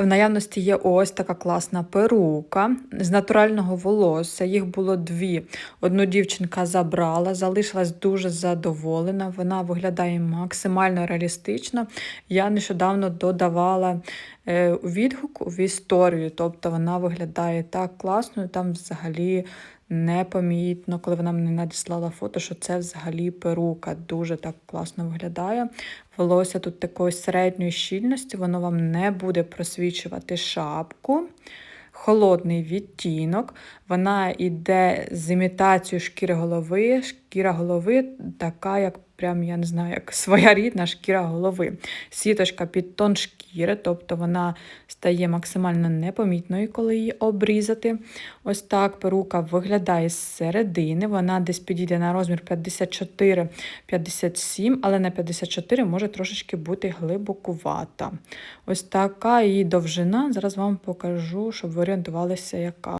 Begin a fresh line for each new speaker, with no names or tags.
В наявності є ось така класна перука з натурального волосся. Їх було дві. Одну дівчинка забрала, залишилась дуже задоволена. Вона виглядає максимально реалістично. Я нещодавно додавала відгук в історію, тобто вона виглядає так класно, там взагалі непомітно, коли вона мені надіслала фото, що це взагалі перука. Дуже так класно виглядає. Волосся тут такої середньої щільності, воно вам не буде просвічувати шапку. Холодний відтінок, вона йде з імітацією шкіри голови. Шкіра голови така, як прям, я не знаю, як своя рідна шкіра голови. Сіточка під тон шкіри, тобто вона стає максимально непомітною, коли її обрізати. Ось так перука виглядає з середини. Вона десь підійде на розмір 54-57, але на 54 може трошечки бути глибокувата. Ось така її довжина. Зараз вам покажу, щоб ви орієнтувалися, яка.